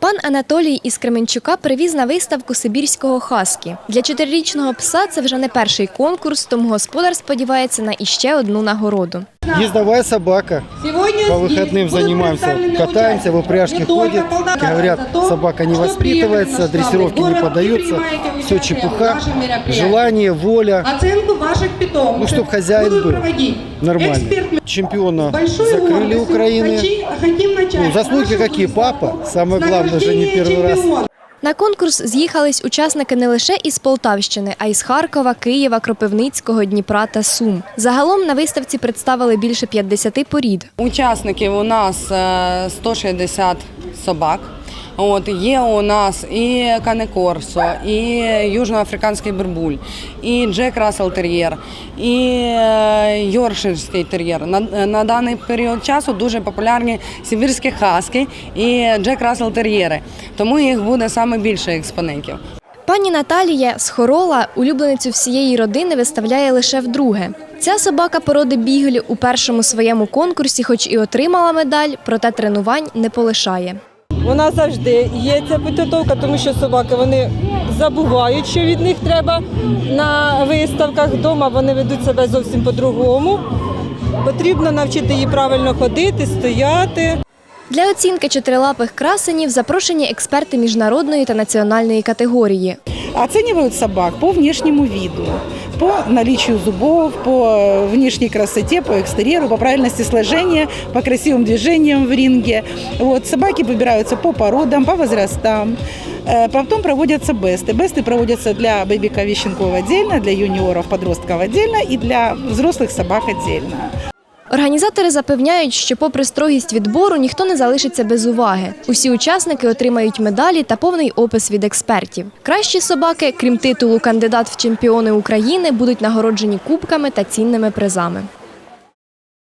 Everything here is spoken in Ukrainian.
Пан Анатолій із Кременчука привіз на виставку сибірського хаскі. Для чотирирічного пса це вже не перший конкурс, тому господар сподівається на іще одну нагороду. Ездовая собака. Сегодня По здесь выходным будут занимаемся, представлены катаемся, в участники. упряжке Не только ходит. Молдаван, Говорят, за то, собака не что воспитывается, приехали в наш дрессировки не славный город и поддаются. принимаете Все участие в чепуха, нашем мероприятии. желание, воля. Оценку ваших питомцев Ну, чтоб хозяин будут был проводить нормальный. экспертные. Чемпиона Большой закрыли гордостью Украины. Ну, заслуги какие? Папа. Самое главное же не первый раз. На конкурс з'їхались учасники не лише із Полтавщини, а й з Харкова, Києва, Кропивницького, Дніпра та Сум. Загалом на виставці представили більше 50 порід. Учасників у нас е, 160 собак. От є у нас і Кане Корсо, і южноафриканський бурбуль, і Джек Рассел Тер'єр, і е, Йоркширський тер'єр. На, на даний період часу дуже популярні сибірські хаски і Джек Рассел Тер'єри. Тому їх буде саме більше експонентів. Пані Наталія з Хорола улюбленицю всієї родини виставляє лише вдруге. Ця собака породи бігль у першому своєму конкурсі, хоч і отримала медаль, проте тренувань не полишає. Вона завжди є ця підготовка, тому що собаки вони забувають, що від них треба на виставках. Вдома вони ведуть себе зовсім по-другому. Потрібно навчити її правильно ходити, стояти. Для оцінки чотирилапих красенів запрошені експерти міжнародної та національної категорії. Оценивают собак по внешнему виду, по наличию зубов, по э, внешней красоте, по экстерьеру, по правильности сложения, по красивым движениям в ринге. Вот, собаки выбираются по породам, по возрастам. Э, Потом проводятся бесты. Бесты проводятся для бэбиков и щенков отдельно, для юниоров, подростков отдельно и для взрослых собак отдельно. Організатори запевняють, що попри строгість відбору ніхто не залишиться без уваги. Усі учасники отримають медалі та повний опис від експертів. Кращі собаки, крім титулу кандидат в чемпіони України, будуть нагороджені кубками та цінними призами.